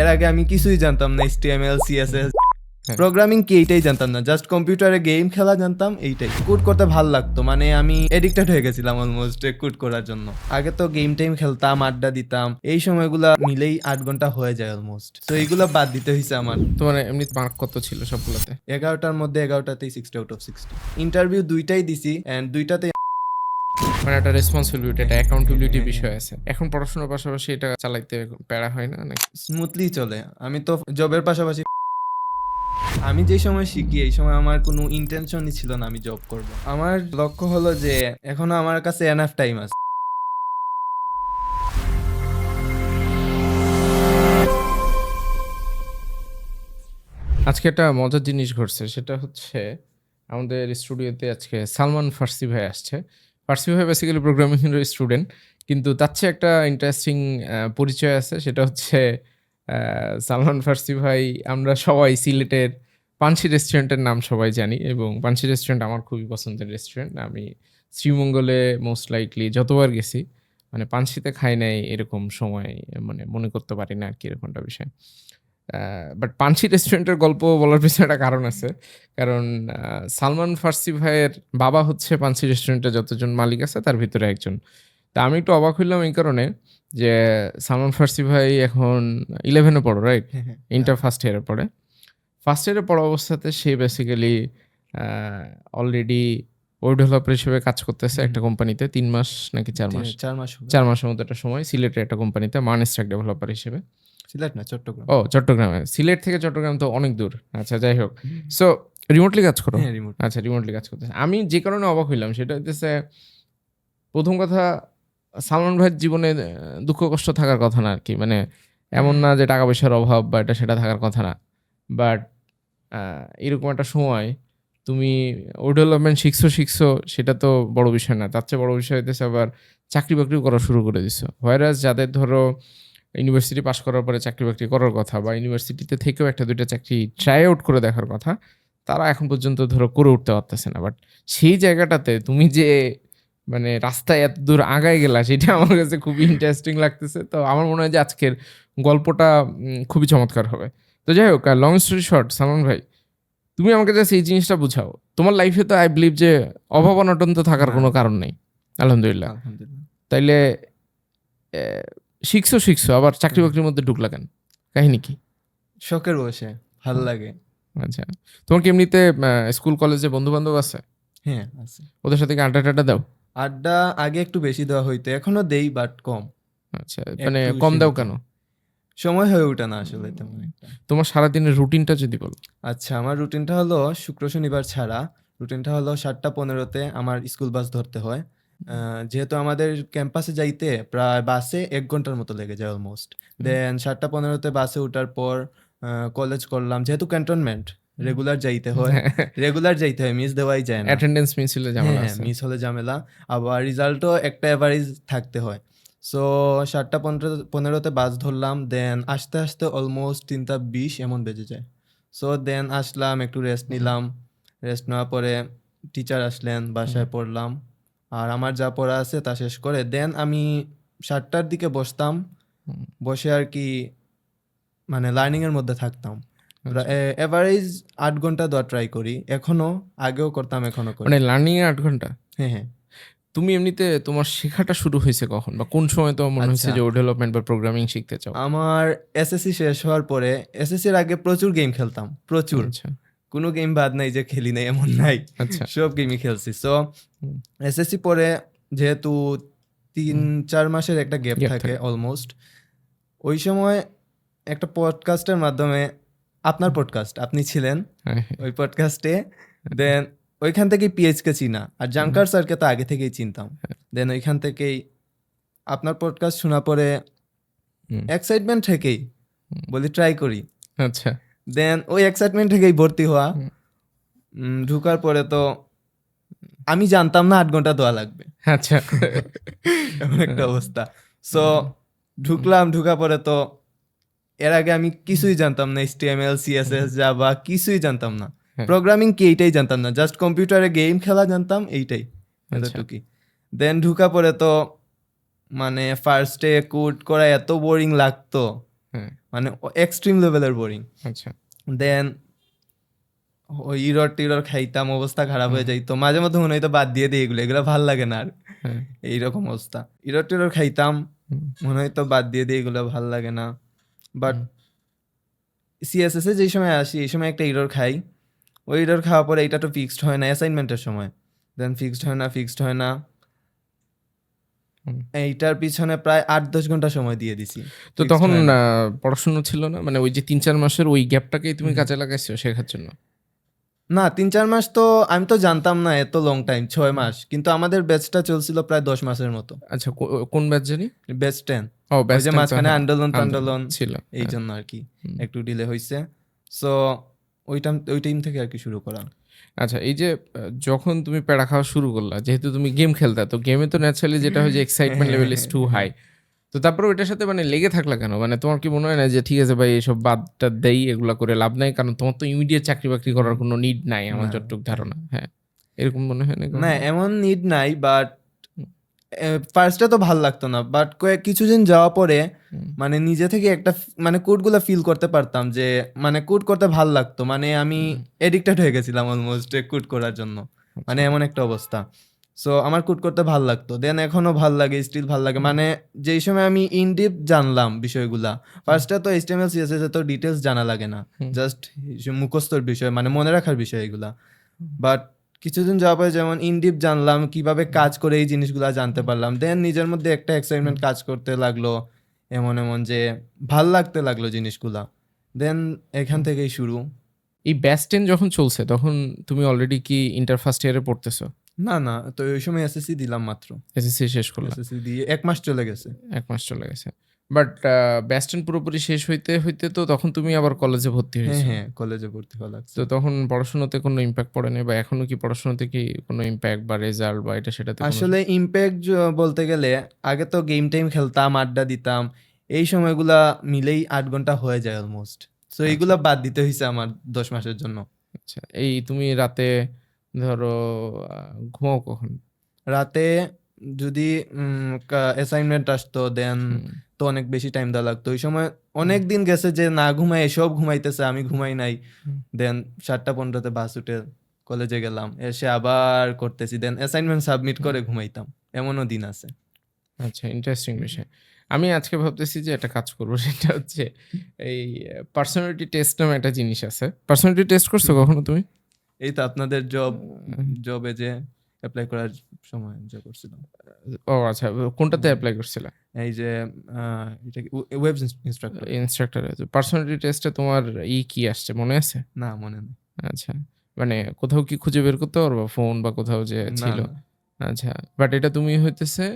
এর আগে আমি কিছুই জানতাম না এইচটিএমএল সিএসএস প্রোগ্রামিং কি এইটাই জানতাম না জাস্ট কম্পিউটারে গেম খেলা জানতাম এইটাই। কুট করতে ভালো লাগতো মানে আমি এডিক্টেড হয়ে গেছিলাম অলমোস্ট কুট করার জন্য। আগে তো গেম টাইম খেলতাম আড্ডা দিতাম এই সময়গুলা মিলেই আট ঘণ্টা হয়ে যায় অলমোস্ট তো এইগুলো বাদ দিতে হয়েছে আমার। তোমার এমনি মার্ক কত ছিল সবগুলোতে? এগারোটার মধ্যে এগারোটাতেই sixty out of sixty interview দুইটাই দিছি অ্যান্ড দুইটাতে মানে একটা রেসপন্সিবিলিটি একটা অ্যাকাউন্টেবিলিটি বিষয় আছে। এখন পড়াশোনার পাশাপাশি এটা চালাইতে প্যারা হয় না নাকি? স্মুথলি চলে। আমি তো জবের পাশাপাশি আমি যে সময় শিখি এই সময় আমার কোনো ইন্টেনশনই ছিল না আমি জব করব। আমার লক্ষ্য হলো যে এখনও আমার কাছে এনাফ টাইম আছে। আজকে একটা মজার জিনিস ঘটছে সেটা হচ্ছে আমাদের স্টুডিওতে আজকে সালমান ফার্সি ভাই আসছে। ফার্সি ভাই বেসিক্যালি প্রোগ্রামিং স্টুডেন্ট কিন্তু তার চেয়ে একটা ইন্টারেস্টিং পরিচয় আছে, সেটা হচ্ছে সালমান ফার্সি ভাই। আমরা সবাই সিলেটের পানসি রেস্টুরেন্টের নাম সবাই জানি এবং পানসি রেস্টুরেন্ট আমার খুবই পছন্দের রেস্টুরেন্ট আমি শ্রীমঙ্গলে মোস্ট লাইকলি যতবার গেছি মানে পানসিতে খাই নাই এরকম সময় মানে মনে করতে পারি না আর কি এরকমটা বিষয়। বাট পানসি রেস্টুরেন্টের গল্প বলার পিছনে একটা কারণ আছে। কারণ সালমান ফার্সি ভাইয়ের বাবা হচ্ছে পানসি রেস্টুরেন্টের যতজন মালিক আছে তার ভিতরে একজন। তা আমি একটু অবাক হইলাম এই কারণে যে সালমান ফার্সি ভাই এখন ইলেভেনে পড়ো রাইট ইন্টার ফার্স্ট ইয়ারে পড়ে। ফার্স্ট ইয়ারে পড়া অবস্থাতে সে বেসিক্যালি অলরেডি ওয়েব ডেভেলপার হিসেবে কাজ করতেছে একটা কোম্পানিতে তিন মাস নাকি চার মাস? চার মাস চার মাসের মতো একটা সময় সিলেটের একটা কোম্পানিতে মান স্ট্রাক ডেভেলপার হিসেবে। সিলেট না চট্টগ্রাম? ও চট্টগ্রামে সিলেট থেকে চট্টগ্রাম তো অনেক দূর। আচ্ছা যাই হোক। সো রিমোটলি কাজ করো? হ্যাঁ রিমোট আচ্ছা রিমোটলি কাজ করতেছে। আমি যে কারণে অবাক হইলাম সেটা হচ্ছে প্রথম কথা সালমান ভাইয়ের জীবনে দুঃখ কষ্ট থাকার কথা না আর কি মানে এমন না যে টাকা পয়সার অভাব বা এটা সেটা থাকার কথা না। বাট এরকম একটা সময় তুমি ও ডেভেলপমেন্ট শিখছো শিখছো সেটা তো বড় বিষয় না। তার চেয়ে বড় বিষয় হইতেছে আবার চাকরি বাকরিও করা শুরু করে দিছো। ভাইরাস যাদের ধরো ইউনিভার্সিটি পাশ করার পরে চাকরি বাকরি করার কথা বা ইউনিভার্সিটিতে থেকেও একটা দুইটা চাকরি ট্রাই আউট করে দেখার কথা তারা এখন পর্যন্ত ধরো করে উঠতে পারতেছে না। বাট সেই জায়গাটাতে তুমি যে মানে রাস্তায় এত দূর আগায় গেলা সেটা আমার কাছে খুবই ইন্টারেস্টিং লাগতেছে। তো আমার মনে হয় যে আজকের গল্পটা খুবই চমৎকার হবে। তো যাই হোক লং স্টোরি শর্ট সালমান ভাই তুমি আমাকে জাস্ট এই জিনিসটা বুঝাও। তোমার লাইফে তো আই বিলিভ যে অভাব অনটন তো থাকার কোনো কারণ নেই। আলহামদুলিল্লাহ। আলহামদুলিল্লাহ। তাইলে শিখছো শিখছো আবার চাকরি বাকরির মধ্যে ঢুকলা কেন? কাহিনী কি? শখের বসে ভালো লাগে। আচ্ছা তোমার কি এমনিতে স্কুল কলেজে বন্ধু বান্ধব আছে? হ্যাঁ আছে। ওদের সাথে কি আড্ডা টাড্ডা দাও? আড্ডা আগে একটু বেশি দেওয়া হইতো এখনও দেই বাট কম। আচ্ছা মানে কম দাও কেন? সময় হয়ে ওঠে না আসলে তেমন তোমার সারাদিনের রুটিনটা যদি বলো। আচ্ছা আমার রুটিনটা হলো শুক্র শনিবার ছাড়া। রুটিনটা হলো সাতটা পনেরোতে আমার স্কুল বাস ধরতে হয়। যেহেতু আমাদের ক্যাম্পাসে যাইতে প্রায় বাসে এক ঘণ্টার মতো লেগে যায় অলমোস্ট দেন সাতটা পনেরোতে বাসে ওঠার পর কলেজ করলাম। যেহেতু ক্যান্টনমেন্ট রেগুলার যাইতে হয়। রেগুলার যাইতে হয় মিস দেওয়াই যায় না। অ্যাটেন্ডেন্স মিস হলে ঝামেলা হ্যাঁ মিস হলে ঝামেলা। আবার রেজাল্টও একটা অ্যাভারেজ থাকতে হয়। সো সাতটা পনেরো পনেরোতে বাস ধরলাম। দেন আস্তে আস্তে অলমোস্ট তিনটা বিশ এমন বেজে যায়। সো দেন আসলাম একটু রেস্ট নিলাম। রেস্ট নেওয়ার পরে টিচার আসলেন বাসায় পড়লাম। আর আমার যা পড়া আছে তা শেষ করে দেন আমি সাতটার দিকে বসতাম বসে আর কি মানে লার্নিং এর মধ্যে থাকতাম। আচ্ছা। এভারেজ আট ঘণ্টা দেওয়া ট্রাই করি এখনও আগেও করতাম এখনও করি। মানে লার্নিং এ আট ঘণ্টা? হ্যাঁ হ্যাঁ। তুমি এমনিতে তোমার শেখাটা শুরু হয়েছে কখন? বা কোন সময় তোমার মনে হয়েছে আচ্ছা। যে ও ডেভেলপমেন্ট বা প্রোগ্রামিং শিখতে চাও? আমার এসএসসি শেষ হওয়ার পরে এসএসসির আগে প্রচুর গেম খেলতাম প্রচুর। আচ্ছা। কোনো গেম বাদ নাই যে খেলি নাই এমন নাই। আচ্ছা। সব গেমই খেলছি। সো। এসএসসি পরে যেহেতু তিন চার মাসের একটা গ্যাপ থাকে। অলমোস্ট ওই সময় একটা পডকাস্টের মাধ্যমে আপনার পডকাস্ট আপনি ছিলেন হ্যাঁ, হ্যাঁ। ওই পডকাস্টে দেন ওইখান থেকেই পিএইচকে চিনা। আর জাঙ্কার স্যারকে তো আগে থেকেই চিনতাম। হ্যাঁ। দেন ওইখান থেকেই আপনার পডকাস্ট শোনা পরে এক্সাইটমেন্ট থেকেই। বলি ট্রাই করি। আচ্ছা। দেন ওই এক্সাইটমেন্ট থেকেই ভর্তি হওয়া। ঢুকার পরে তো আমি জানতাম না আট ঘণ্টা দেওয়া লাগবে। আচ্ছা। এমন একটা অবস্থা। সো ঢুকলাম ঢুকা পরে তো এর আগে আমি কিছুই জানতাম না এইচটিএমএল সিএসএস জাভা কিছুই জানতাম না। হ্যাঁ। প্রোগ্রামিং কি এইটাই জানতাম না জাস্ট কম্পিউটারে গেম খেলা জানতাম এইটাই আচ্ছা। এতটুকুই দেন ঢুকা পরে তো মানে ফার্স্টে কোড করা এত বোরিং লাগতো। হ্যাঁ মানে এক্সট্রিম লেভেলের বোরিং আচ্ছা। দেন ওই ইরর টিরর খাইতাম অবস্থা খারাপ হয়ে যাইতো। মাঝে মধ্যে মনে হইতো বাদ দিয়ে দিই এগুলো এগুলো ভালো লাগে না আর। হ্যাঁ। এইরকম অবস্থা। ইরর টিরর খাইতাম মনে হইতো বাদ দিয়ে দিই এগুলো ভালো লাগে না। বাট। সিএসএস এ যেই সময় আসি এই সময় একটা ইরর খাই। ওই ইরর খাওয়ার পরে এইটা তো ফিক্সড হয় না অ্যাসাইনমেন্টের সময়। দেন ফিক্সড হয় না ফিক্সড হয় না। এইটার পিছনে প্রায় আট দশ ঘণ্টা সময় দিয়ে দিছি। তো তখন পড়াশোনা ছিল না? মানে ওই যে তিন চার মাসের ওই গ্যাপটাকেই তুমি কাজে লাগাইছো শেখার জন্য? না তিন চার মাস তো আমি তো জানতাম না এত লং টাইম ছয় মাস। কিন্তু আমাদের ব্যাচটা চলছিল প্রায় দশ মাসের মতো। আচ্ছা কোন ব্যাচ জানি? ব্যাচ টেন ও ব্যাচ যে মাঝখানে আন্দোলন আন্দোলন ছিল এই হ্যাঁ। জন্য আর কি একটু ডিলে হয়েছে সো ওই টাইম ওই টাইম থেকে আর কি শুরু করা। আচ্ছা এই যে যখন তুমি প্যাড়া খাওয়া শুরু করলা যেহেতু তুমি গেম খেলতা তো গেমে তো ন্যাচারালি যেটা হয় যে excitement level is too high তো তারপরে ওইটার সাথে মানে লেগে থাকলা কেন মানে তোমার কি মনে হয় না যে ঠিক আছে ভাই এসব বাদটা দেই এগুলা করে লাভ নাই কারণ তোমার তো ইমিডিয়েট চাকরি বাকরি করার কোনো নিড নাই আমার। যতটুকু ধারণা হ্যাঁ এরকম মনে হয় না না এমন নিড নাই বাট। ফার্স্টে তো ভালো লাগতো না বাট কয়েক কিছুদিন যাওয়া পরে মানে নিজে থেকে একটা মানে কোডগুলো ফিল করতে পারতাম যে মানে কোড করতে ভালো লাগতো মানে আমি এডিক্টেড হয়ে গেছিলাম অলমোস্ট কোড করার জন্য মানে এমন একটা অবস্থা। সো আমার কোড করতে ভালো লাগতো দেন এখনও ভালো লাগে স্টিল ভালো লাগে মানে যেই সময় আমি ইনডিপ জানলাম বিষয়গুলা ফার্স্টে তো এইচটিএমএল সিএসএস এ তো ডিটেলস জানা লাগে না। জাস্ট মুখস্থর বিষয় মানে মনে রাখার বিষয় এগুলা বাট কিছুদিন যাওয়ার পরে যেমন ইনডিপ জানলাম কীভাবে কাজ করে এই জিনিসগুলা জানতে পারলাম। দেন নিজের মধ্যে একটা এক্সাইটমেন্ট কাজ করতে লাগল এমন এমন যে ভালো লাগতে লাগল জিনিসগুলা। দেন এখান থেকেই শুরু। এই ব্যাচ টেন যখন চলছে তখন তুমি অলরেডি কি ইন্টার ফার্স্ট ইয়ারে পড়তেছো? না না তো ওই সময় এসএসসি দিলাম মাত্র। এসএসসি শেষ করলাম এসএসসি দিয়ে এক মাস চলে গেছে। এক মাস চলে গেছে। বাট ব্যাচ টেন পুরোপুরি শেষ হইতে হইতে তো তখন তুমি আবার কলেজে ভর্তি হ্যাঁ হয়েছো। হ্যাঁ কলেজে ভর্তি হওয়া লাগছে। তো তখন পড়াশোনাতে কোনো ইম্প্যাক্ট পড়ে নাই বা এখনও কি পড়াশোনাতে কি কোনো ইম্প্যাক্ট বা রেজাল্ট বা এটা সেটাতে আসলে ইম্প্যাক্ট বলতে গেলে আগে তো গেম টাইম খেলতাম আড্ডা দিতাম এই সময়গুলা মিলেই আট ঘণ্টা হয়ে যায় অলমোস্ট সো এইগুলা বাদ দিতে হয়েছে আমার দশ মাসের জন্য। আচ্ছা এই তুমি রাতে ধরো ঘুমাও কখন? রাতে যদি অ্যাসাইনমেন্ট আসতো দেন তো অনেক বেশি টাইম দেওয়া লাগতো। ওই সময় অনেক দিন গেছে যে না ঘুমাই এসব ঘুমাইতেছে আমি ঘুমাই নাই। দেন সাতটা পনেরোতে বাস উঠে কলেজে গেলাম। এসে আবার করতেছি। দেন অ্যাসাইনমেন্ট সাবমিট করে ঘুমাইতাম। এমনও দিন আছে। আচ্ছা ইন্টারেস্টিং বিষয়। আমি আজকে ভাবতেছি যে একটা কাজ করব সেটা হচ্ছে এই পার্সোনালিটি টেস্ট নামে একটা জিনিস আছে। পার্সোনালিটি টেস্ট করছ কখনো তুমি? এই তো আপনাদের জব জবে যে অ্যাপ্লাই করার সময় যে করছিলাম। ও আচ্ছা কোনটাতে অ্যাপ্লাই করছিলে? এই যে এটা ওয়েব ইনস্ট্রাক্টর ইনস্ট্রাক্টর পার্সোনালিটি টেস্টে তোমার ই কি আসছে মনে আছে? না মনে নেই। আচ্ছা মানে কোথাও কি খুঁজে বের করতে পারব ফোন বা কোথাও যে ছিল? আচ্ছা বাট এটা তুমি হইতেছে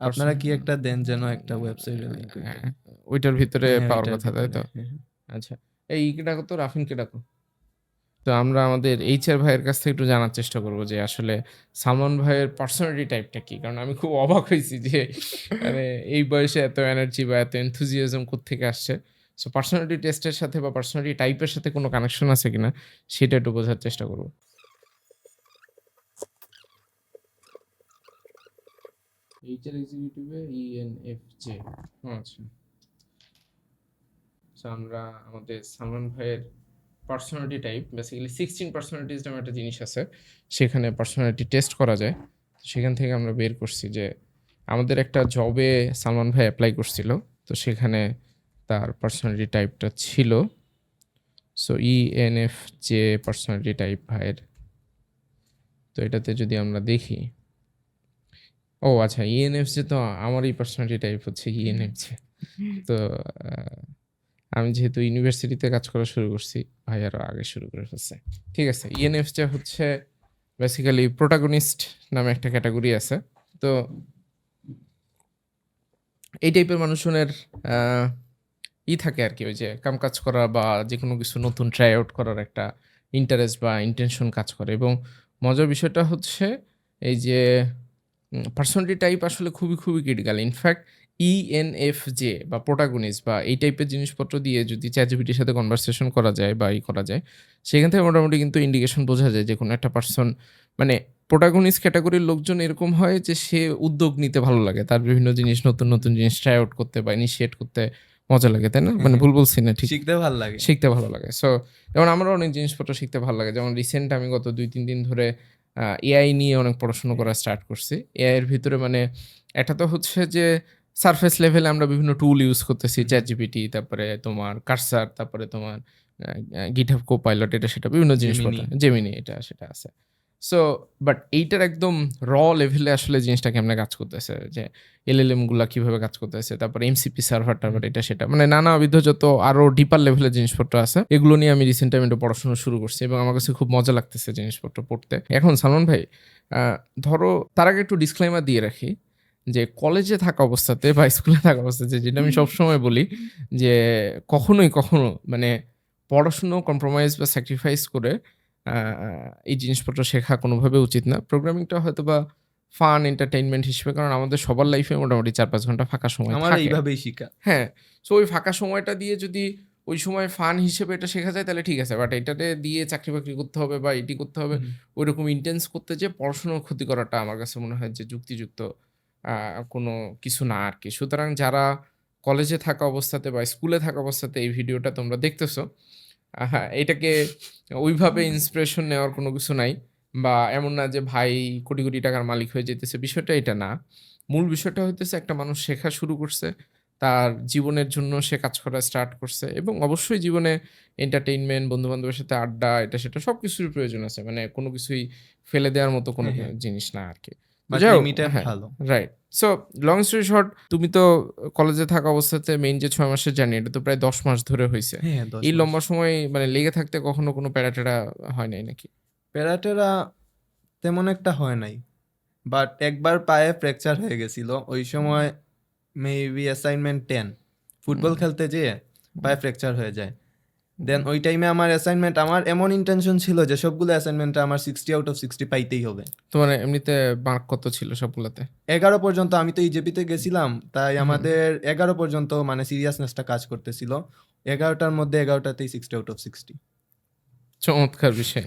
আপনারা কি একটা দেন যেন একটা ওয়েবসাইটে হ্যাঁ, ওইটার ভিতরে পাওয়ার কথা তাই তো? হ্যাঁ, আচ্ছা এই কে ডাকো তো রাফিনকে ডাকো? তো আমরা আমাদের এইচ আর ভাইয়ের কাছ থেকে একটু জানার চেষ্টা করব যে আসলে সালমান ভাইয়ের পার্সোনালিটি টাইপটা কি? কারণ আমি খুব অবাক হয়েছি যে মানে এই বয়সে এত এনার্জি বা এত এনথুজিয়াজম থেকে আসছে? সো পার্সোনালিটি টেস্টের সাথে বা পার্সোনালিটি টাইপের সাথে কোনো কানেকশন আছে কিনা? সেটা একটু বোঝার চেষ্টা করব। এইচআর এক্সিকিউটিভে ইএনএফজে আচ্ছা। আমরা আমাদের সালমান ভাইয়ের personality type basically sixteen personalities নামে একটা জিনিস আছে সেখানে পার্সোনালিটি টেস্ট করা যায়। সেখান থেকে আমরা বের করছি যে আমাদের একটা জবে সালমান ভাই অ্যাপ্লাই করছিল তো সেখানে তার পার্সোনালিটি টাইপটা ছিল। সো ই এন এফ যে পার্সোনালিটি টাইপ ভাইয়ের। তো এটাতে যদি আমরা দেখি ও আচ্ছা ইএনএফ যে তো আমারই পার্সোনালিটি টাইপ হচ্ছে ইএনএফ যে তো আহ, আমি যেহেতু ইউনিভার্সিটিতে কাজ করা শুরু করছি ভাই আরও আগে শুরু করে ফেলছে। ঠিক আছে ইএনএফ যে হচ্ছে বেসিক্যালি প্রোটাগনিস্ট নামে একটা ক্যাটাগরি আছে। তো এই টাইপের মানুষজনের ই থাকে আর কি ওই যে কাম কাজ করা বা যে কোনো কিছু নতুন ট্রাই আউট করার একটা ইন্টারেস্ট বা ইন্টেনশন কাজ করে। এবং মজার বিষয়টা হচ্ছে এই যে পার্সোনালিটি টাইপ আসলে খুবই খুবই ক্রিটিক্যাল ইনফ্যাক্ট ইএনএফজে বা প্রোটাগনিস্ট বা এই টাইপের জিনিসপত্র দিয়ে যদি চ্যাটজিপিটির সাথে কনভারসেশন করা যায় বা ই করা যায় সেখান থেকে মোটামুটি কিন্তু ইন্ডিকেশন বোঝা যায় যে কোনো একটা পার্সন মানে প্রোটাগনিস্ট ক্যাটাগরির লোকজন এরকম হয় যে সে উদ্যোগ নিতে ভালো লাগে। তার বিভিন্ন জিনিস নতুন নতুন জিনিস ট্রাই আউট করতে বা ইনিশিয়েট করতে মজা লাগে তাই না? মানে ভুল বলছি না ঠিক। শিখতে ভালো লাগে। শিখতে ভালো লাগে। সো যেমন আমারও অনেক জিনিসপত্র শিখতে ভালো লাগে। যেমন রিসেন্ট আমি গত দুই তিন দিন ধরে এআই নিয়ে অনেক পড়াশোনা করা স্টার্ট করছি। এআই এর ভিতরে মানে একটা তো হচ্ছে যে সারফেস লেভেলে আমরা বিভিন্ন টুল ইউজ করতেছি চ্যাট জিপিটি তারপরে তোমার কার্সার তারপরে তোমার গিটহাব কো পাইলট এটা সেটা বিভিন্ন জিনিসপত্র জেমিনি এটা সেটা আছে। সো বাট এইটার একদম র লেভেলে আসলে জিনিসটা কেমনে কাজ করতেছে? যে এলএলএমগুলা কীভাবে কাজ করতেছে? তারপরে এমসিপি সার্ভার টার্ভার এটা সেটা। মানে নানা নানাবিধ যত আরও ডিপার লেভেলের জিনিসপত্র আছে এগুলো নিয়ে আমি রিসেন্ট টাইম পড়াশোনা শুরু করছি এবং আমার কাছে খুব মজা লাগতেছে জিনিসপত্র পড়তে। এখন সালমান ভাই ধরো তার আগে একটু ডিসক্লাইমার দিয়ে রাখি। যে কলেজে থাকা অবস্থাতে বা স্কুলে থাকা অবস্থাতে যেটা আমি সবসময় বলি যে কখনোই কখনো মানে পড়াশুনো কম্প্রোমাইজ বা স্যাক্রিফাইস করে এই জিনিসপত্র শেখা কোনোভাবে উচিত না। প্রোগ্রামিংটা হয়তো বা ফান এন্টারটেইনমেন্ট হিসেবে কারণ আমাদের সবার লাইফে মোটামুটি চার পাঁচ ঘণ্টা ফাঁকা সময় আমার এইভাবেই শিখা। হ্যাঁ সো ওই ফাঁকা সময়টা দিয়ে যদি ওই সময় ফান হিসেবে এটা শেখা যায় তাহলে ঠিক আছে। বাট এটাতে দিয়ে চাকরি বাকরি করতে হবে বা এটি করতে হবে ওই রকম ইন্টেন্স করতে যে পড়াশোনার ক্ষতি করাটা আমার কাছে মনে হয় যে যুক্তিযুক্ত কোনো কিছু না আর কি সুতরাং যারা কলেজে থাকা অবস্থাতে বা স্কুলে থাকা অবস্থাতে এই ভিডিওটা তোমরা দেখতেছো এটাকে ওইভাবে ইন্সপিরেশন নেওয়ার কোনো কিছু নাই বা এমন না যে ভাই কোটি কোটি টাকার মালিক হয়ে যেতেছে। বিষয়টা এটা না। মূল বিষয়টা হইতেছে একটা মানুষ শেখা শুরু করছে তার জীবনের জন্য সে কাজ করা স্টার্ট করছে এবং অবশ্যই জীবনে এন্টারটেইনমেন্ট বন্ধু বান্ধবের সাথে আড্ডা এটা সেটা সব কিছুর প্রয়োজন আছে। মানে কোনো কিছুই ফেলে দেওয়ার মতো কোনো হ্যাঁ, হ্যাঁ। জিনিস না আর কি হ্যাঁ। ভালো। Right so long story short তুমি তো কলেজে থাকা অবস্থাতে মেইন যে ছয় মাসের জার্নি এটা তো প্রায় দশ মাস ধরে হয়েছে। হ্যাঁ এই লম্বা সময় মানে লেগে থাকতে কখনো কোনো প্যারাটেরা হয় নাই নাকি? প্যারাটেরা তেমন একটা হয় নাই। বাট একবার পায়ে ফ্র্যাকচার হয়ে গেছিল। ওই সময় মেবি অ্যাসাইনমেন্ট টেন ফুটবল খেলতে যেয়ে পায়ে ফ্র্যাকচার হয়ে যায়। দেন ওই টাইমে আমার অ্যাসাইনমেন্ট আমার এমন ইন্টেনশন ছিল যে সবগুলো অ্যাসাইনমেন্টে আমার সিক্সটি আউট অফ সিক্সটি পাইতেই হবে। তোমার এমনিতে মার্ক কত ছিল সবগুলোতে? এগারো পর্যন্ত আমি তো ইজেপিতে গেছিলাম তাই আমাদের এগারো পর্যন্ত মানে সিরিয়াসনেসটা কাজ করতেছিল। এগারোটার মধ্যে এগারোটাতেই সিক্সটি আউট অফ সিক্সটি চমৎকার বিষয়।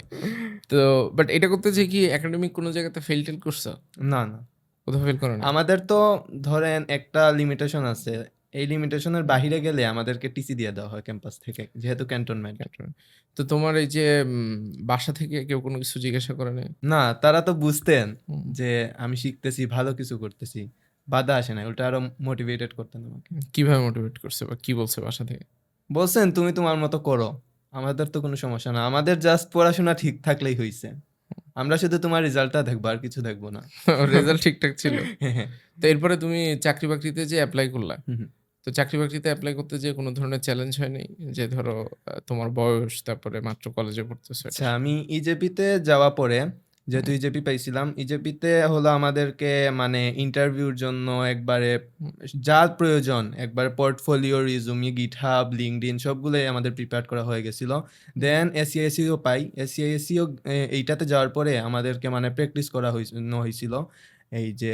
তো বাট এটা করতে যে কি একাডেমিক কোনো জায়গাতে ফেল টেল করছ? না না। কোথাও ফেল করো না? আমাদের তো ধরেন একটা লিমিটেশন আছে এই লিমিটেশনের বাহিরে গেলে আমাদেরকে টিসি দিয়ে দেওয়া হয় ক্যাম্পাস থেকে যেহেতু ক্যান্টনমেন্ট তো তোমার এই যে বাসা থেকে কেউ কোনো কিছু জিজ্ঞাসা করে না না তারা তো বুঝতেন যে আমি শিখতেছি ভালো কিছু করতেছি। বাধা আসে না উল্টা আরও মোটিভেটেড করতেন আমাকে। কীভাবে মোটিভেট করছে বা কি বলছে বাসা থেকে? বলছেন তুমি তোমার মতো করো আমাদের তো কোনো সমস্যা না। আমাদের জাস্ট পড়াশোনা ঠিক থাকলেই হয়েছে আমরা শুধু তোমার রেজাল্টটা দেখব আর কিছু দেখব না। রেজাল্ট ঠিকঠাক ছিল। হ্যাঁ, তো এরপরে তুমি চাকরি বাকরিতে যে অ্যাপ্লাই করলা। তো চাকরি বাকরিতে অ্যাপ্লাই করতে যে কোনো ধরনের চ্যালেঞ্জ হয়নি? যে ধরো তোমার বয়স তারপরে মাত্র কলেজে পড়তেছো আচ্ছা আমি ইজেপিতে যাওয়া পরে যেহেতু ইজেপি পাইছিলাম ইজেপিতে হলো আমাদেরকে মানে ইন্টারভিউর জন্য একবারে যা প্রয়োজন একবারে পোর্টফোলিও রিজুমি গিটহাব লিঙ্কডিন সবগুলোই আমাদের প্রিপেয়ার করা হয়ে গেছিল। দেন এসিআইসিও পাই। এসিআইসিও এইটাতে যাওয়ার পরে আমাদেরকে মানে প্র্যাকটিস করা হয়েছিল এই যে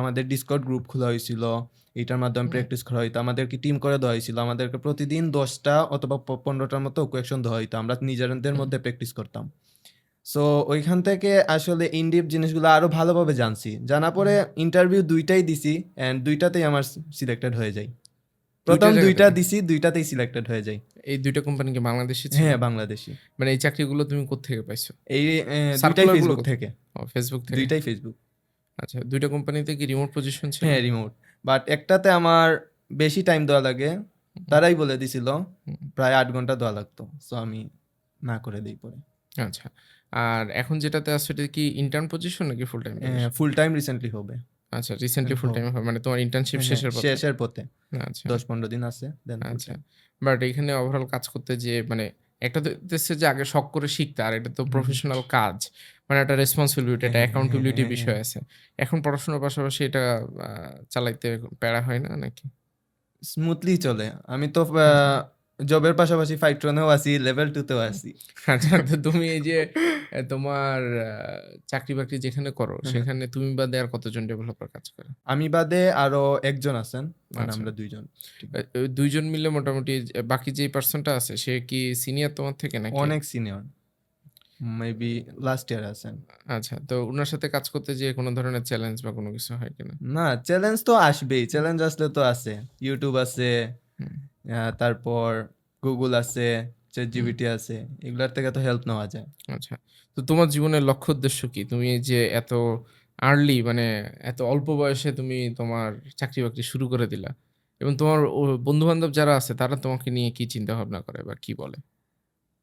আমাদের ডিসকর্ড গ্রুপ খোলা হয়েছিল এইটার মাধ্যমে প্র্যাকটিস করা হইতো আমাদেরকে টিম করে দেওয়া হয়েছিল। আমাদেরকে প্রতিদিন দশটা অথবা পনেরোটার মতো কোয়েকশন দেওয়া হইতো। আমরা নিজেদের মধ্যে প্র্যাকটিস করতাম। সো ওইখান থেকে আসলে ইনডিপ জিনিসগুলো আরও ভালোভাবে জানছি। জানা পরে ইন্টারভিউ দুইটাই দিছি এন্ড দুইটাতেই আমার সিলেক্টেড হয়ে যায়। প্রথম দুইটা দিছি দুইটাতেই সিলেক্টেড হয়ে যায়। এই দুইটা কোম্পানি কি বাংলাদেশে হ্যাঁ বাংলাদেশি। মানে এই চাকরিগুলো তুমি কোত্থেকে পাইছো? এই দুইটাই ফেসবুক থেকে। ও ফেসবুক থেকে? দুইটাই ফেসবুক আচ্ছা দুইটা কোম্পানিতে কি রিমোট পজিশন ছিল? হ্যাঁ রিমোট বাট একটাতে আমার বেশি টাইম দেওয়া লাগে তারাই বলে দিছিল প্রায় আট ঘণ্টা দেওয়া লাগতো সো আমি না করে দিই পরে। আচ্ছা আর এখন যেটাতে আছে এটা কি ইন্টার্ন পজিশন নাকি full time full time recently হবে। আচ্ছা রিসেন্টলি ফুল টাইম হবে। মানে তোমার ইন্টার্নশিপ হ্যাঁ, শেষের পথে? শেষের পথে। আচ্ছা। দশ পনেরো দিন আছে দেন আচ্ছা বাট এখানে ওভারঅল কাজ করতে যে মানে একটা তো হচ্ছে যে আগে শখ করে শিখতে আর এটা তো প্রফেশনাল কাজ। মানে একটা রেসপন্সিবিলিটি একটা হ্যাঁ, হ্যাঁ, অ্যাকাউন্টেবিলিটি হ্যাঁ, বিষয় আছে। এখন পড়াশোনার পাশাপাশি এটা চালাইতে প্যারা হয় না নাকি? স্মুথলি চলে। আমি তো জবের পাশাপাশি ফাইট্রনেও আছি লেভেল টুতেও আছি। আচ্ছা তো তুমি এই যে তোমার চাকরি বাকরি যেখানে করো হ্যাঁ। সেখানে তুমি বাদে আর কতজন ডেভেলপার কাজ করে? আমি বাদে আরও একজন আছেন মানে আচ্ছা। আমরা দুইজন। দুইজন মিলে মোটামুটি বাকি যে পার্সনটা আছে সে কি সিনিয়র তোমার থেকে নাকি? অনেক সিনিয়র মেবি লাস্ট ইয়ার আছেন। আচ্ছা তো ওনার সাথে কাজ করতে যে কোনো ধরনের চ্যালেঞ্জ বা কোনো কিছু হয় কিনা? না চ্যালেঞ্জ তো আসবেই চ্যালেঞ্জ আসলে তো আছে। ইউটিউব আছে তারপর গুগল আছে চ্যাট আছে এগুলার থেকে তো হেল্প নেওয়া যায়। আচ্ছা তো তোমার জীবনের লক্ষ্য উদ্দেশ্য কি? তুমি যে এত আর্লি মানে এত অল্প বয়সে তুমি তোমার চাকরি বাকরি শুরু করে দিলা এবং তোমার বন্ধু বান্ধব যারা আছে তারা তোমাকে নিয়ে কি চিন্তা ভাবনা করে বা কি বলে?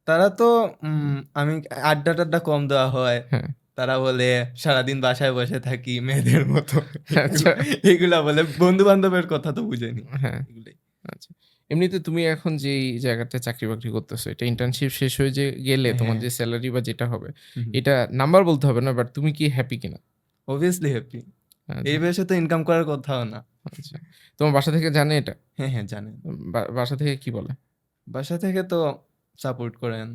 তারা তো উম, আমি আড্ডা টাড্ডা কম দেওয়া হয়। হ্যাঁ। তারা বলে সারাদিন বাসায় বসে থাকি মেয়েদের মতো। আচ্ছা। এগুলা বলে বন্ধু বান্ধবের কথা তো বুঝেনি। হ্যাঁ। এগুলাই। আচ্ছা। এমনিতে তুমি এখন যেই জায়গাতে চাকরি বাকরি করতেছো এটা ইন্টার্নশিপ শেষ হয়ে যে গেলে তোমার হ্যাঁ। যে স্যালারি বা যেটা হবে হুম। এটা নাম্বার বলতে হবে না বাট তুমি কি হ্যাপি কিনা? অবভিয়াসলি হ্যাপি আচ্ছা, এই বয়সে তো ইনকাম করার কথাও না। আচ্ছা। তোমার বাসা থেকে জানে এটা? হ্যাঁ হ্যাঁ জানেন বা- বাসা থেকে কি বলে? বাসা থেকে তো সাপোর্ট করেন।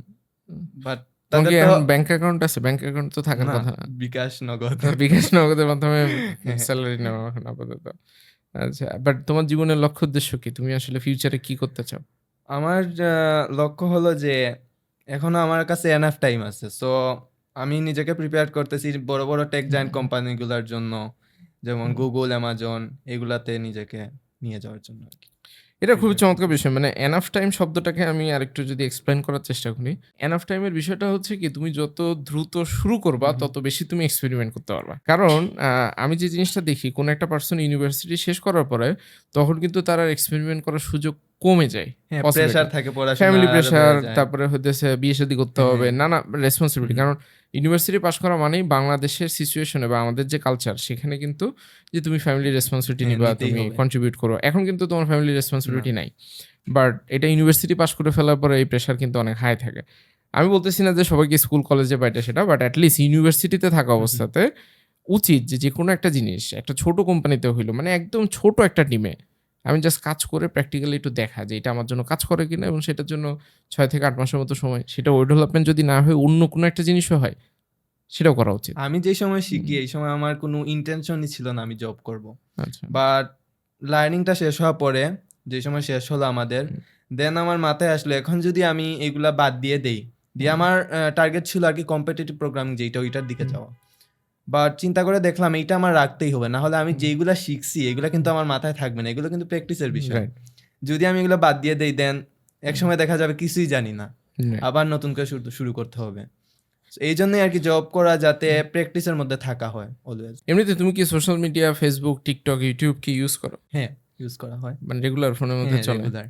বাট তাদের ব্যাংক অ্যাকাউন্ট আছে? ব্যাংক অ্যাকাউন্ট তো থাকার না, কথা। বিকাশ নগদ। বিকাশ নগদের মাধ্যমে। স্যালারি নেওয়া এখন আপাতত। আচ্ছা বাট তোমার জীবনের লক্ষ্য উদ্দেশ্য কি? তুমি আসলে ফিউচারে কি করতে চাও? আমার আহ, লক্ষ্য হলো যে এখনও আমার কাছে এনাফ টাইম আছে। সো আমি নিজেকে প্রিপেয়ার করতেছি বড় বড় টেক জায়ান্ট। কোম্পানিগুলোর জন্য। যেমন গুগল অ্যামাজন এগুলাতে নিজেকে নিয়ে যাওয়ার জন্য আর কি। এটা খুবই চমৎকার বিষয়। মানে এনাফ টাইম শব্দটাকে আমি আরেকটু যদি এক্সপ্লেন করার চেষ্টা করি। এনাফ টাইমের বিষয়টা হচ্ছে কি তুমি যত দ্রুত শুরু করবা তত বেশি তুমি এক্সপেরিমেন্ট করতে পারবা। কারণ আমি যে জিনিসটা দেখি কোন একটা পার্সন ইউনিভার্সিটি শেষ করার পরে তখন কিন্তু তার এক্সপেরিমেন্ট করার সুযোগ কমে যায়। হ্যাঁ প্রেশার থাকে ফ্যামিলি প্রেশার তারপরে হতেছে বিয়ে শাদী করতে হবে। নানা রেসপন্সিবিলিটি কারণ ইউনিভার্সিটি পাশ করা মানেই বাংলাদেশের সিচুয়েশনে বা আমাদের যে কালচার সেখানে কিন্তু যে তুমি ফ্যামিলি রেসপন্সিবিলিটি নিবা তুমি কন্ট্রিবিউট করো। এখন কিন্তু তোমার ফ্যামিলি রেসপন্সিবিলিটি নাই। বাট এটা ইউনিভার্সিটি পাশ করে ফেলার পরে এই প্রেশার কিন্তু অনেক হাই থাকে। আমি বলতেছি না যে সবাইকে স্কুল কলেজে বা এটা সেটা বাট অ্যাটলিস্ট ইউনিভার্সিটিতে থাকা অবস্থাতে উচিত যে যে কোনো একটা জিনিস একটা ছোট কোম্পানিতে হইল মানে একদম ছোট একটা টিমে আমি জাস্ট কাজ করে প্র্যাকটিক্যালি একটু দেখা যে এটা আমার জন্য কাজ করে কিনা এবং সেটার জন্য ছয় থেকে আট মাসের মতো সময় সেটা ওই ডেভেলপমেন্ট যদি না হয় অন্য কোনো একটা জিনিসও হয় সেটাও করা উচিত। আমি যে সময় শিখি এই সময় আমার কোনো ইন্টেনশনই ছিল না আমি জব করব। আচ্ছা। বাট লার্নিংটা শেষ হওয়ার পরে যে সময় শেষ হলো আমাদের দেন আমার মাথায় আসলো এখন যদি আমি এগুলা বাদ দিয়ে দেই দিয়ে আমার টার্গেট ছিল আর কি কম্পিটিটিভ প্রোগ্রামিং যেটা ওইটার দিকে যাওয়া। বাট চিন্তা করে দেখলাম এইটা আমার রাখতেই হবে না হলে আমি হুম। যেইগুলা শিখছি এগুলা কিন্তু আমার মাথায় থাকবে না এগুলো কিন্তু প্র্যাকটিসের বিষয়। যদি আমি এগুলো বাদ দিয়ে দেই দেন এক সময় দেখা যাবে কিছুই জানি না। আবার নতুন করে শুরু করতে হবে। এই জন্যই আর কি জব করা যাতে প্র্যাকটিসের মধ্যে থাকা হয় অলওয়েজ এমনিতে তুমি কি social media Facebook TikTok YouTube কি ইউজ করো? হ্যাঁ ইউজ করা হয়। মানে রেগুলার ফোনের মধ্যে হ্যাঁ, চলে।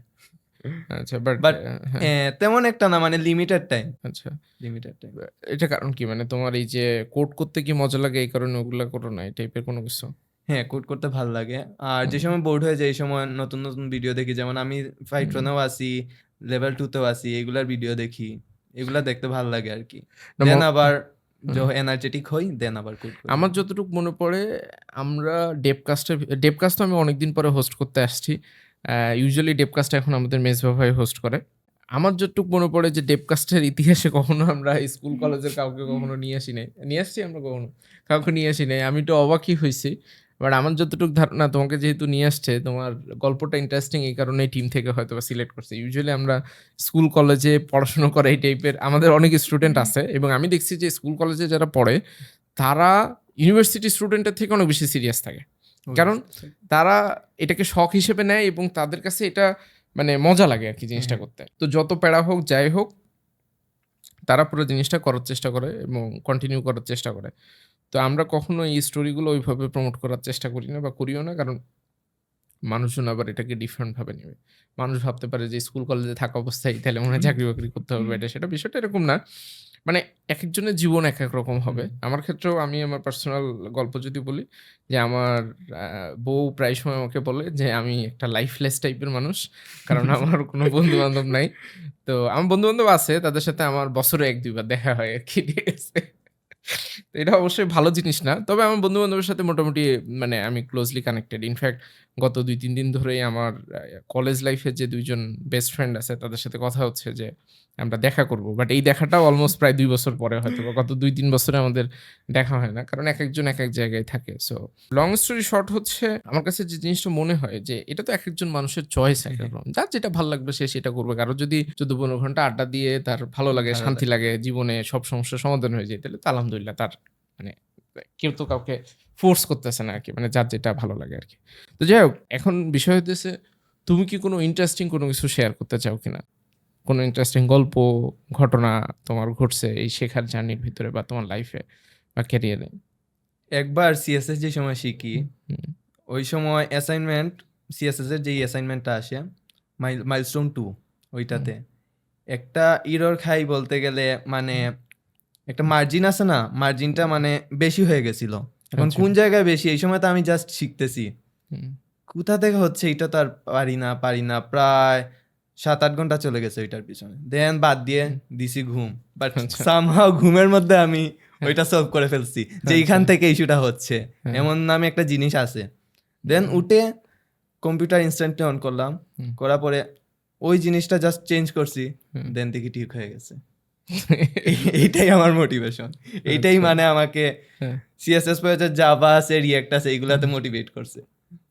আচ্ছা বাট But- হ্যাঁ, তেমন একটা না মানে লিমিটেড টাইম আচ্ছা। লিমিটেড টাইম এটা কারণ কি? মানে তোমার এই যে কোড করতে কি মজা লাগে এই কারণে ওগুলা করো না এই টাইপের কোনো কিছু? হ্যাঁ কোড করতে ভালো লাগে। আর যে সময় বোর্ড হয়ে যায় এই সময় নতুন নতুন ভিডিও দেখি। যেমন আমি ফাইট্রনেও আসি লেভেল টুতেও আসি এগুলার ভিডিও দেখি। এগুলা দেখতে ভালো লাগে আর কি দেন আবার এনার্জেটিক হই দেন আবার আমার যতটুকু মনে পড়ে আমরা ডেপকাস্টের ডেপকাস্ট আমি অনেকদিন পরে হোস্ট করতে আসছি। ইউজুয়ালি ডেপকাস্ট এখন আমাদের মেজবা ভাই হোস্ট করে। আমার যতটুকু মনে পড়ে যে ডেপকাস্টের ইতিহাসে কখনো আমরা স্কুল কলেজের কাউকে কখনো নিয়ে আসি নাই। নিয়ে আসছি আমরা কখনো? কাউকে নিয়ে আসি নাই। আমি তো অবাকই হয়েছি বাট আমার যতটুকু ধারণা তোমাকে যেহেতু নিয়ে আসছে তোমার গল্পটা ইন্টারেস্টিং এই কারণে টিম থেকে হয়তো বা সিলেক্ট করছে। ইউজুয়ালি আমরা স্কুল কলেজে পড়াশোনা করে এই টাইপের আমাদের অনেক স্টুডেন্ট আছে এবং আমি দেখছি যে স্কুল কলেজে যারা পড়ে তারা ইউনিভার্সিটি স্টুডেন্টের থেকে অনেক বেশি সিরিয়াস থাকে। কারণ তারা এটাকে শখ হিসেবে নেয় এবং তাদের কাছে এটা মানে মজা লাগে আর কি জিনিসটা। করতে। তো যত প্যারা হোক যাই হোক তারা পুরো জিনিসটা করার চেষ্টা করে এবং কন্টিনিউ করার চেষ্টা করে। তো আমরা কখনো এই স্টোরিগুলো ওইভাবে প্রমোট করার চেষ্টা করি না বা করিও না কারণ মানুষজন আবার এটাকে ডিফারেন্টভাবে নেবে। মানুষ ভাবতে পারে যে স্কুল কলেজে থাকা অবস্থায় তাহলে মনে হয় চাকরি বাকরি করতে হবে এটা সেটা বিষয়টা এরকম না। মানে এক একজনের জীবন এক এক রকম হবে। আমার ক্ষেত্রেও আমি আমার পার্সোনাল গল্প যদি বলি যে আমার বউ প্রায় সময় আমাকে বলে যে আমি একটা লাইফলেস টাইপের মানুষ কারণ আমার কোনো বন্ধু বান্ধব নাই। তো আমার বন্ধু বান্ধব আছে তাদের সাথে আমার বছরে এক দুইবার দেখা হয় আর কি। ঠিক আছে এটা অবশ্যই ভালো জিনিস না। তবে আমার বন্ধু বান্ধবের সাথে মোটামুটি মানে আমি ক্লোজলি কানেক্টেড ইনফ্যাক্ট গত দুই তিন দিন ধরেই আমার কলেজ লাইফে যে দুইজন বেস্ট ফ্রেন্ড আছে তাদের সাথে কথা হচ্ছে যে আমরা দেখা করব। বাট এই দেখাটাও অলমোস্ট প্রায় দুই বছর পরে হয়তো বা গত দুই তিন বছরে আমাদের দেখা হয় না। কারণ এক একজন এক এক জায়গায় থাকে। সো লং স্টোরি শর্ট হচ্ছে আমার কাছে যে জিনিসটা মনে হয় যে এটা তো এক একজন মানুষের চয়েস এক রকম যার যেটা ভালো লাগবে সে সেটা করবে। কারও যদি চোদ্দ পনেরো ঘণ্টা আড্ডা দিয়ে তার ভালো লাগে শান্তি লাগে জীবনে সব সমস্যার সমাধান হয়ে যায় তাহলে তো আলহামদুলিল্লাহ। তার মানে কেউ তো কাউকে ফোর্স করতেছে না আর কি মানে যার যেটা ভালো লাগে আর কি তো যাই হোক এখন বিষয় হতেছে তুমি কি কোনো ইন্টারেস্টিং কোনো কিছু শেয়ার করতে চাও কিনা? কোনো ইন্টারেস্টিং গল্প ঘটনা তোমার ঘটছে এই শেখার জার্নির ভিতরে বা তোমার লাইফে বা ক্যারিয়ারে একবার সিএসএস যে সময় শিখি। ওই সময় অ্যাসাইনমেন্ট সিএসএস এর যেই অ্যাসাইনমেন্টটা আসে মাইল মাইলস্টোন টু ওইটাতে। একটা ইরর খাই বলতে গেলে মানে একটা মার্জিন আছে না মার্জিনটা মানে বেশি হয়ে গেছিল। এখন আচ্ছা। কোন জায়গায় বেশি? এই সময় তো আমি জাস্ট শিখতেছি। কোথা থেকে হচ্ছে? এটা তো আর পারি না পারি না। প্রায় সাত আট ঘণ্টা চলে গেছে ওইটার পিছনে। দেন বাদ দিয়ে দিছি ঘুম। বাট আচ্ছা। সামহাও ঘুমের মধ্যে আমি ওইটা সলভ করে ফেলছি যে এইখান আচ্ছা। থেকে ইস্যুটা হচ্ছে। হ্যাঁ। এমন নামে একটা জিনিস আছে। দেন উঠে কম্পিউটার ইনস্ট্যান্টলি অন করলাম। করার পরে ওই জিনিসটা জাস্ট চেঞ্জ করছি। দেন দেখি ঠিক হয়ে গেছে। এইটাই আমার মোটিভেশন এইটাই আচ্ছা। মানে আমাকে হ্যাঁ। সিএসএস পেয়েছে জাভা আছে রিয়েক্ট আছে এইগুলাতে মোটিভেট করছে।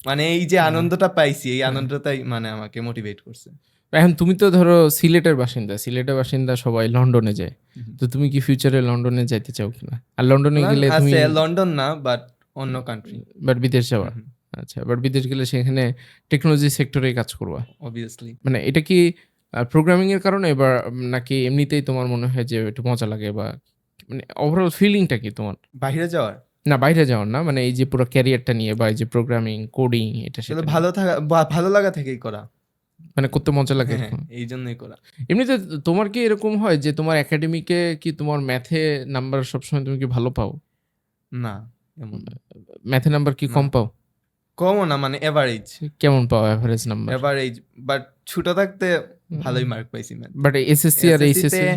মানে এই যে আনন্দটা পাইছি এই আনন্দটাই মানে আমাকে মোটিভেট করছে। এখন তুমি তো ধরো সিলেটের বাসিন্দা সিলেটের বাসিন্দা সবাই লন্ডনে যায়। তো তুমি কি ফিউচারে লন্ডনে যাইতে চাও কিনা আর লন্ডনে গেলে তুমি লন্ডন না বাট অন্য কান্ট্রি বাট বিদেশ যাওয়া। আচ্ছা বাট বিদেশ গেলে সেখানে টেকনোলজি সেক্টরে কাজ করবা। অবভিয়াসলি মানে এটা কি প্রোগ্রামিং এর কারণে বা নাকি এমনিতেই তোমার মনে হয় যে একটু মজা লাগে বা মানে ওভারঅল ফিলিংটা কি তোমার? বাইরে যাওয়ার? না বাইরে যাওয়ার না মানে এই যে পুরো ক্যারিয়ারটা নিয়ে বা এই যে প্রোগ্রামিং কোডিং এটা সেটা ভালো থাকা ভালো লাগা থেকেই করা। মানে করতে মজা লাগে হ্যাঁ, এই জন্যই করা। এমনিতে তোমার কি এরকম হয় যে তোমার একাডেমিকে কি তোমার ম্যাথে নাম্বার সবসময় তুমি কি ভালো পাও? না এমন। ম্যাথে নাম্বার কি কম পাও? কমও না মানে এভারেজ কেমন পাও অ্যাভারেজ নাম্বার এভারেজ বাট ছোট থাকতে ভালোই মার্ক পাইছি ম্যাথ বাট এসএসসি আর এইচএসসি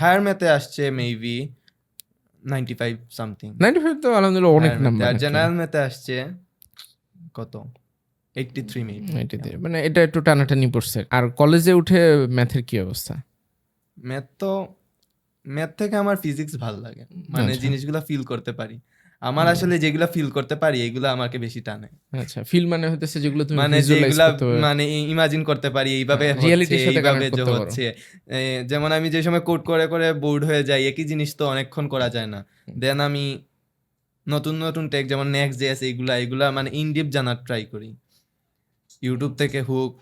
হায়ার ম্যাথে আসছে maybe ninety five something ninety five তো আলহামদুলিল্লাহ অনেক নাম্বার আর জেনারেল ম্যাথে আসছে কত? এইটটি থ্রি মেবি মানে এটা একটু টানাটানি পড়ছে। আর কলেজে উঠে ম্যাথের কি অবস্থা? ম্যাথ তো ম্যাথ থেকে আমার ফিজিক্স ভালো লাগে। মানে আচ্ছা। জিনিসগুলো ফিল করতে পারি। আমার আসলে যেগুলো ফিল করতে পারি এগুলো আমাকে বেশি টানে। আচ্ছা ফিল মানে হইতেছে যেগুলো তুমি মানে যেগুলা। মানে ইমাজিন করতে পারি এইভাবে হ্যাঁ, হচ্ছে, reality র সাথে এইভাবে যে হচ্ছে। যেমন আমি যে সময় কোড করে করে বোর্ড হয়ে যাই একই জিনিস তো অনেকক্ষণ করা যায় না। দেন আমি নতুন নতুন টেক যেমন নেক্সট জেএস এইগুলা এগুলা মানে ইনডিপ জানার ট্রাই করি। ইউটিউব থেকে হোক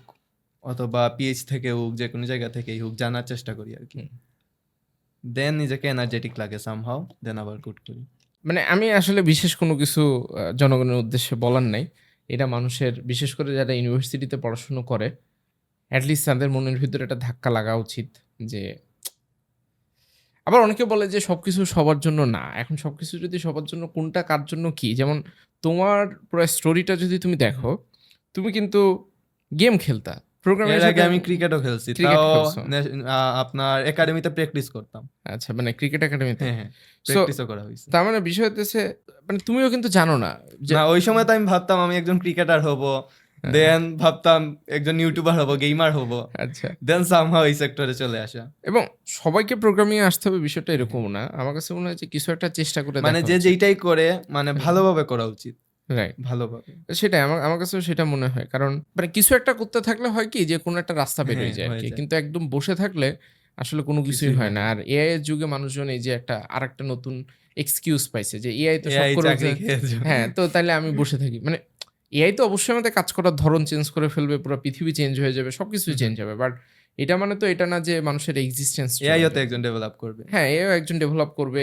অথবা পিএইচ থেকে হোক যে কোনো জায়গা থেকেই হোক জানার চেষ্টা করি আর কি। দেন নিজেকে এনার্জেটিক লাগে সামহাও দেন আবার কোড করি। মানে আমি আসলে বিশেষ কোনো কিছু জনগণের উদ্দেশ্যে বলার নাই। এটা মানুষের, বিশেষ করে যারা ইউনিভার্সিটিতে পড়াশুনো করে অ্যাটলিস্ট তাদের মনের ভিতরে একটা ধাক্কা লাগা উচিত যে, আবার অনেকে বলে যে সব কিছু সবার জন্য না। এখন সব কিছু যদি সবার জন্য, কোনটা কার জন্য কি? যেমন তোমার পুরো স্টোরিটা যদি তুমি দেখো, তুমি কিন্তু গেম খেলতা। প্রোগ্রামের আগে আমি ক্রিকেটও খেলছি তাও আপনার একাডেমিতে প্র্যাকটিস করতাম। আচ্ছা মানে ক্রিকেট একাডেমিতে? হ্যাঁ হ্যাঁ প্র্যাকটিসও করা হয়েছে। তার মানে বিষয় হচ্ছে মানে তুমিও কিন্তু জানো না না ওই সময় তো আমি ভাবতাম আমি একজন ক্রিকেটার হব হ্যাঁ। দেন ভাবতাম একজন ইউটিউবার হব গেমার হব। আচ্ছা। দেন সামহাও এই সেক্টরে চলে আসা। এবং সবাইকে প্রোগ্রামিং আসতে হবে বিষয়টা এরকম না। আমার কাছে মনে হয় যে কিছু একটা চেষ্টা করে মানে যে যেইটাই করে মানে ভালোভাবে করা উচিত। রাইট ভালোভাবে। সেটাই আমার আমার কাছেও সেটা মনে হয়। কারণ মানে কিছু একটা করতে থাকলে হয় কি যে কোনো একটা রাস্তা বের হয়ে যায় আর কি কিন্তু একদম বসে থাকলে আসলে কোনো কিছুই কিছুই হয় না। আর এআই এর যুগে মানুষজন এই যে একটা আর একটা নতুন এক্সকিউজ পাইছে যে এআই তো সব করে। হ্যাঁ তো তাহলে আমি বসে থাকি। মানে এআই তো অবশ্যই আমাদের কাজ করার ধরন চেঞ্জ করে ফেলবে পুরো পৃথিবী চেঞ্জ হয়ে যাবে সবকিছু চেঞ্জ হবে। বাট এটা মানে তো এটা না যে মানুষের এক্সিস্টেন্স এআই হতে একজন ডেভেলপ করবে। হ্যাঁ এও একজন ডেভেলপ করবে।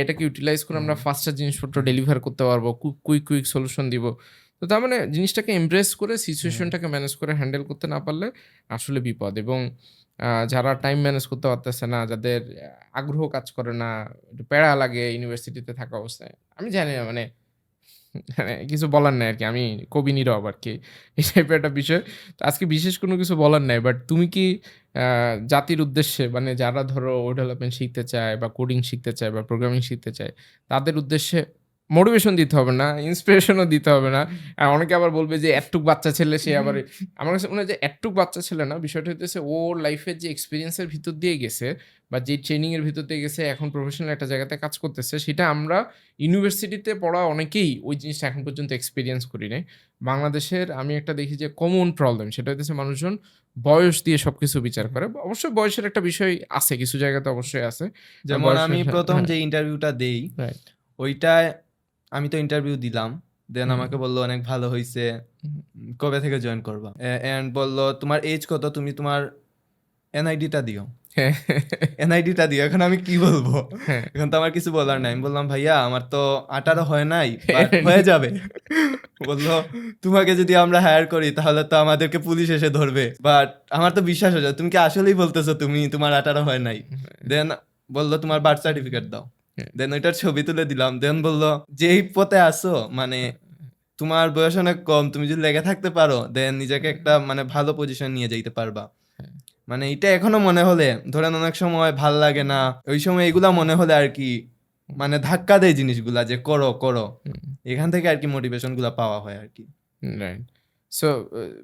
এটাকে ইউটিলাইজ করে আমরা ফাস্টার জিনিসপত্র ডেলিভার করতে পারব কুইক কুইক সলিউশন দিব। তো তার মানে জিনিসটাকে এমব্রেস করে সিচুয়েশনটাকে ম্যানেজ করে হ্যান্ডেল করতে না পারলে আসলে বিপদ। এবং যারা টাইম ম্যানেজ করতে পারতেছে না যাদের আগ্রহ কাজ করে না একটু প্যারা লাগে ইউনিভার্সিটিতে থাকা অবস্থায় আমি জানি না মানে মানে কিছু বলার নাই আর কি আমি কবি নীরব আর কি এই টাইপের একটা বিষয়। তো আজকে বিশেষ কোনো কিছু বলার নাই বাট তুমি কি জাতির উদ্দেশ্যে মানে যারা ধরো ওয়েব ডেভেলপমেন্ট শিখতে চায় বা কোডিং শিখতে চায় বা প্রোগ্রামিং শিখতে চায়, তাদের উদ্দেশ্যে মোটিভেশন দিতে হবে না ইন্সপিরেশনও দিতে হবে না আর অনেকে আবার বলবে যে একটুক বাচ্চা ছেলে সে আবার আমার কাছে মনে হয় যে একটুক বাচ্চা ছেলে না বিষয়টা হচ্ছে ওর লাইফের যে এক্সপিরিয়েন্সের ভিতর দিয়ে গেছে বা যে ট্রেনিংয়ের ভিতর দিয়ে গেছে এখন প্রফেশনাল একটা জায়গাতে কাজ করতেছে সেটা আমরা ইউনিভার্সিটিতে পড়া অনেকেই ওই জিনিসটা এখন পর্যন্ত এক্সপিরিয়েন্স করি নাই বাংলাদেশের আমি একটা দেখি যে কমন প্রবলেম সেটা হচ্ছে মানুষজন বয়স দিয়ে সবকিছু বিচার করে অবশ্যই বয়সের একটা বিষয় আছে কিছু জায়গাতে অবশ্যই আছে যেমন আমি প্রথম হ্যাঁ। যে ইন্টারভিউটা দেই. ওইটায় আমি তো ইন্টারভিউ দিলাম। দেন আমাকে বলল অনেক ভালো হুম। কবে থেকে জয়েন করবা? এন্ড বলল তোমার এজ কত? তুমি তোমার এনআইডিটা দিও। হ্যাঁ এনআইডিটা দিও। এখন আমি কি বলব? হ্যাঁ। এখন তো আমার কিছু বলার নাই। আমি বললাম ভাইয়া আমার তো আঠারো হয় নাই হয়ে যাবে। বলল তোমাকে যদি আমরা হায়ার করি তাহলে তো আমাদেরকে পুলিশ এসে ধরবে। বাট আমার তো বিশ্বাস হয়ে যায় তুমি কি আসলেই বলতেছো তুমি তোমার আঠারো হয় নাই? দেন বলল তোমার বার্থ সার্টিফিকেট দাও। হ্যাঁ। দেন ওইটার ছবি তুলে দিলাম। দেন বলল যেই পথে আসো মানে তোমার বয়স অনেক কম তুমি যদি লেগে থাকতে পারো দেন নিজেকে একটা মানে ভালো পজিশন নিয়ে যাইতে পারবা। মানে এটা এখনও মনে হলে ধরেন অনেক সময় ভালো লাগে না ওই সময় এগুলা মনে হলে আর কি মানে ধাক্কা দেয় জিনিসগুলা যে করো করো। এখান থেকে আর কি মোটিভেশনগুলা পাওয়া হয় আর কি। রাইট সো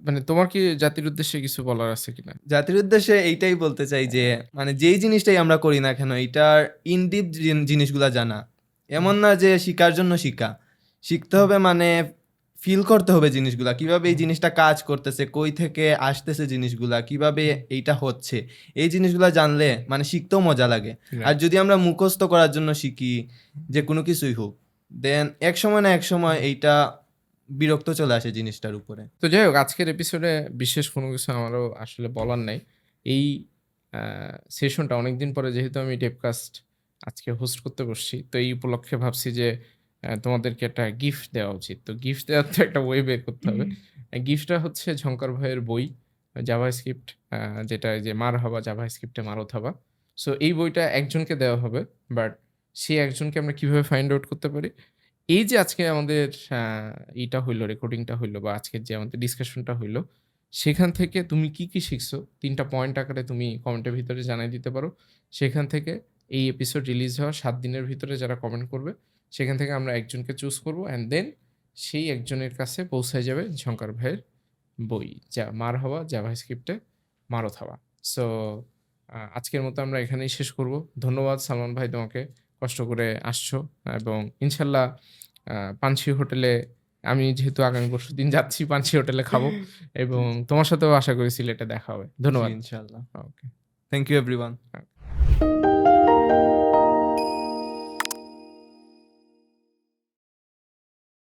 মানে তোমার কি জাতির উদ্দেশ্যে কিছু বলার আছে কিনা? জাতির উদ্দেশ্যে এইটাই বলতে চাই যে মানে যেই জিনিসটাই আমরা করি না কেন এটার ইনডিপ জিনিসগুলা জানা। এমন না যে শিকার জন্য শিখা শিখতে হবে মানে ফিল করতে হবে জিনিসগুলা। কীভাবে এই জিনিসটা কাজ করতেছে কই থেকে আসতেছে জিনিসগুলা কীভাবে এইটা হচ্ছে। এই জিনিসগুলা জানলে মানে শিখতেও মজা লাগে। আর যদি আমরা মুখস্থ করার জন্য শিখি যে কোনো কিছুই হোক দেন এক সময় না এক সময় এইটা বিরক্ত চলে আসে জিনিসটার উপরে। তো যাই হোক আজকের এপিসোডে বিশেষ কোনো কিছু আমারও আসলে বলার নাই। এই সেশনটা অনেকদিন পরে যেহেতু আমি টেপকাস্ট আজকে হোস্ট করতে বসছি তো এই উপলক্ষে ভাবছি যে তোমাদেরকে একটা গিফট দেওয়া উচিত। তো গিফট দেওয়ার তো একটা ওয়ে বের করতে হবে। গিফটটা হচ্ছে ঝঙ্কার ভাইয়ের বই জাভা স্ক্রিপ্ট যেটা যে মার হবা জাভা স্ক্রিপ্টে মারত হবা। সো এই বইটা একজনকে দেওয়া হবে বাট সেই একজনকে আমরা কীভাবে ফাইন্ড আউট করতে পারি? এই যে আজকে আমাদের এইটা হইল রেকর্ডিংটা হইল বা আজকের যে আমাদের ডিসকাশনটা হইল, সেখান থেকে তুমি কি কি শিখছো? তিনটা পয়েন্ট আকারে তুমি কমেন্টের ভিতরে জানাই দিতে পারো। সেখান থেকে এই এপিসোড রিলিজ হওয়ার সাত দিনের ভিতরে যারা কমেন্ট করবে, সেখান থেকে আমরা একজনকে চুজ করব অ্যান্ড দেন সেই একজনের কাছে পৌঁছায় যাবে ঝঙ্কার ভাইয়ের বই, যা মার হওয়া, জাভা স্ক্রিপ্টে মারত হওয়া। সো আজকের মতো আমরা এখানেই শেষ করব। ধন্যবাদ সালমান ভাই তোমাকে। কষ্ট করে আসছো। এবং ইনশাল্লাহ পানসি হোটেলে আমি যেহেতু আগামী পরশু দিন যাচ্ছি পানসি হোটেলে খাব। এবং তোমার সাথেও আশা করি সিলেটে দেখা হবে। ধন্যবাদ। ইনশাল্লাহ। ওকে। Thank you everyone